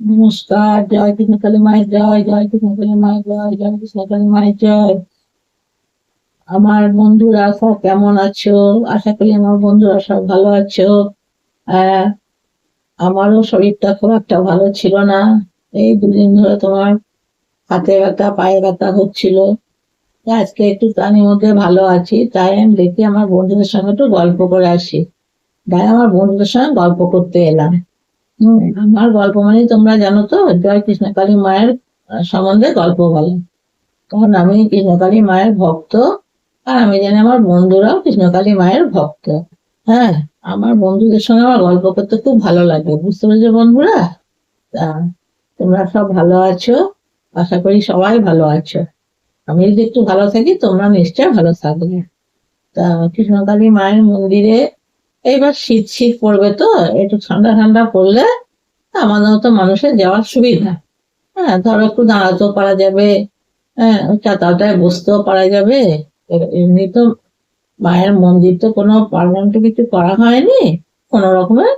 নমস্কার, জয় কৃষ্ণ কালী মায়ের জয় জয় কৃষ্ণ কালী মায়ের জয় জয় কৃষ্ণ কালী মায়ের জয়। আমার বন্ধুরা সব কেমন আছো? আশা করি আমার বন্ধুরা সব ভালো আছো। আমারও শরীরটা খুব একটা ভালো ছিল না। এই দুদিন ধরে তোমার হাতে ব্যথা, পায়ে ব্যথা হচ্ছিল। আজকে একটু তার মধ্যে ভালো আছি। তাই আমি দেখি আমার বন্ধুদের সঙ্গে একটু গল্প করে আসি। তাই আমার বন্ধুদের সঙ্গে গল্প করতে এলাম। আমার গল্প মানে তোমরা জানো তো জয় কৃষ্ণকালী মায়ের সম্বন্ধে গল্প বলে। কারণ আমি কৃষ্ণকালী মায়ের ভক্ত, আর আমি জানি আমার বন্ধুরাও কৃষ্ণকালী মায়ের ভক্ত। হ্যাঁ আমার বন্ধুদের সঙ্গে আমার গল্প করতে খুব ভালো লাগে, বুঝতে পেরেছ বন্ধুরা? তা, তোমরা সব ভালো আছো? আশা করি সবাই ভালো আছো। আমি যদি একটু ভালো থাকি, তোমরা নিশ্চয় ভালো থাকবে। তা কৃষ্ণকালী মায়ের মন্দিরে এইবার শীত শীত পড়বে তো, একটু ঠান্ডা ঠান্ডা পড়লে আমাদের মতো মানুষের যাওয়ার সুবিধা। হ্যাঁ ধরো একটু দাঁড়াতেও পারা যাবে হ্যাঁ চাতালটায় বসতেও পারা যাবে। এমনি তো মায়ের মন্দির তো কোনো পার্মানেন্ট কিছু করা হয়নি, কোনো রকমের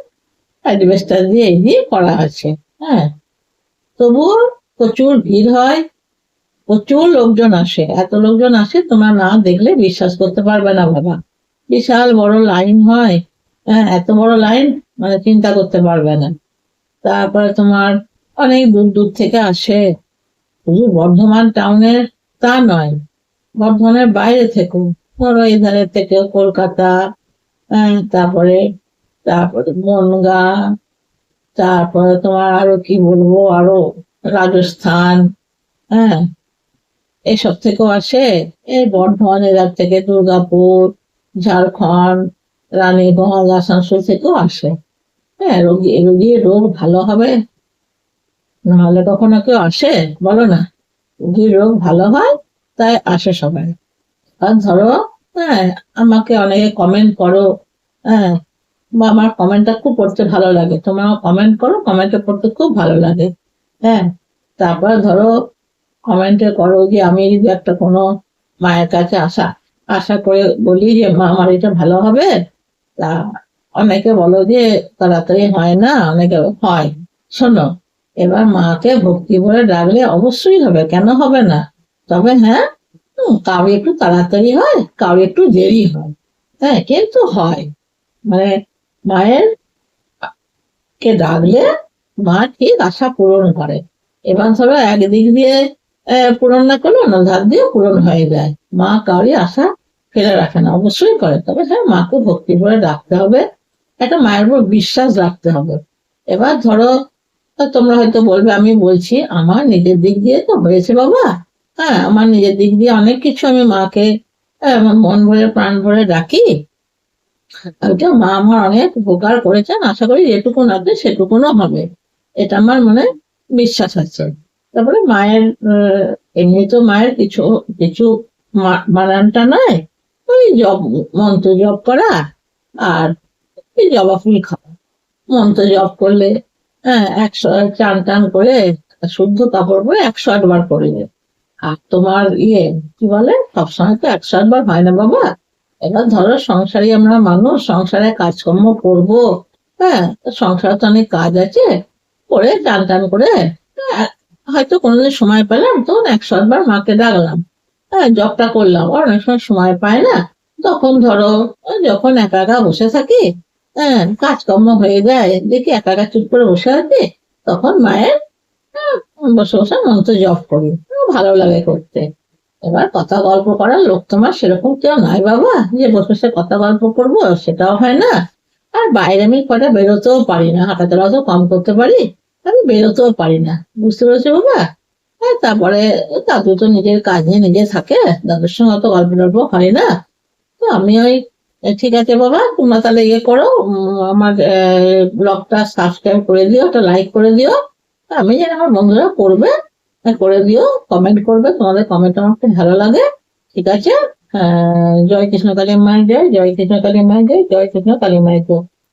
অ্যাডভেস্টার দিয়ে এই দিয়ে করা আছে হ্যাঁ। তবুও প্রচুর ভিড় হয়, প্রচুর লোকজন আসে, এত লোকজন আসে তোমরা না দেখলে বিশ্বাস করতে পারবে না বাবা। বিশাল বড় লাইন হয় হ্যাঁ এত বড় লাইন মানে চিন্তা করতে পারবে না। তারপরে তোমার অনেক দূর দূর থেকে আসে। শুধু বর্ধমান টাউনের তা নয়। বর্ধমানের বাইরে থেকেও ধরো এই ধারের থেকে কলকাতা হ্যাঁ, তারপরে তারপরে বনগা তারপরে তোমার আরও কি বলব আরও রাজস্থান হ্যাঁ এসব থেকেও আসে। এই বর্ধমান এলাক থেকে দুর্গাপুর ঝাড়খণ্ড রানীগঞ্জ আসানসোল থেকেও আসে। হ্যাঁ রোগী রোগীর রোগ ভালো হবে, নাহলে কখনো কেউ আসে? বলো না। রোগীর রোগ ভালো হয়, তাই আসে সবাই। আর ধরো হ্যাঁ আমাকে অনেকে কমেন্ট করো হ্যাঁ বা আমার কমেন্টটা খুব পড়তে ভালো লাগে। তোমরা কমেন্ট করো কমেন্টে পড়তে খুব ভালো লাগে। হ্যাঁ তারপর ধরো কমেন্টে করো যে আমি যদি একটা কোনো মায়ের কাছে আসা, আশা করে বলি যে, মা, আমার এটা ভালো হবে? তা অনেকে বলো যে তাড়াতাড়ি হয় না, অনেকে হয়। শোনো, এবার মাকে ভক্তি করে ডাকলে অবশ্যই হবে, কেন হবে না? তবে হ্যাঁ কারও একটু তাড়াতাড়ি হয়, কারও একটু দেরি হয়। হ্যাঁ কিন্তু হয়। মানে মায়ের কে ডাকলে মা ঠিক আশা পূরণ করে। এবার সবাই একদিক দিয়ে পূরণ না করলে অন্য ধার দিয়ে পূরণ হয়ে যায়। মা কাউরি আশা ফেলে রাখে না। অবশ্যই করে। তবে হ্যাঁ মাকে ভক্তি করে রাখতে হবে। একটা মায়ের উপর বিশ্বাস রাখতে হবে। এবার ধরো তোমরা হয়তো বলবে, আমি বলছি, আমার নিজের দিক দিয়ে তো হয়েছে বাবা। হ্যাঁ আমার নিজের দিক দিয়ে অনেক কিছু আমি মাকে মন ভরে, প্রাণ ভরে ডাকি ওইটা মা আমার অনেক উপকার করেছেন। আশা করি যেটুকুন আছে সেটুকুনও হবে। এটা আমার মনে বিশ্বাস আছে। তারপরে মায়ের এমনি তো মায়ের কিছু কিছু মা- বানানটা নয়। ওই জব মন্ত্র জপ করা আর ওই জবা ফুল খাওয়া। মন্ত্র জপ করলে হ্যাঁ একশো চান টান করে শুদ্ধ কাপড় পরে একশো আটবার করলে আর তোমার ইয়ে কি বলে? সবসময় তো একশো আটবার হয় না বাবা। এবার ধরো সংসারে আমরা মানুষ সংসারে কাজকর্ম করব হ্যাঁ সংসারে তো অনেক কাজ আছে করে টান টান করে হ্যাঁ, হয়তো কোনোদিন সময় পেলাম তখন একশো আটবার মাকে ডাকলাম। জবটা করলাম। আর অনেক সময় সময় পায় না। তখন ধরো যখন একা একা বসে থাকি হ্যাঁ কাজকর্ম হয়ে যায় দেখি একা একা চুপ করে বসে আছে তখন মায়ের হ্যাঁ, বসে বসে মন্ত্র জব করি। ভালো লাগে করতে। এবার কথা গল্প করার লোক তোমার সেরকম কেউ নাই বাবা। যে বসে বসে কথা গল্প করব সেটাও হয় না। আর বাইরে আমি কটা বেরোতেও পারি না হাঁটাচলা তো কম করতে পারি আমি বেরোতেও পারি না। বুঝতে পেরেছ বাবা? হ্যাঁ তারপরে দাদু তো নিজের কাজে নিজে থাকে দাদুর সঙ্গে অত গল্প টল্প হয় না। তো আমি ওই ঠিক আছে বাবা তোমরা তাহলে ইয়ে করো আমার ব্লগটা সাবস্ক্রাইব করে দিও ওটা লাইক করে দিও। আমি জানি আমার বন্ধুরা করবে হ্যাঁ, করে দিও কমেন্ট করবে তোমাদের কমেন্ট আমার খুব ভালো লাগে। ঠিক আছে? আহ, জয় কৃষ্ণ কালী মায়ের জয় জয় কৃষ্ণ কালী মায়ের জয় জয় কৃষ্ণ কালী মায়ের জয়।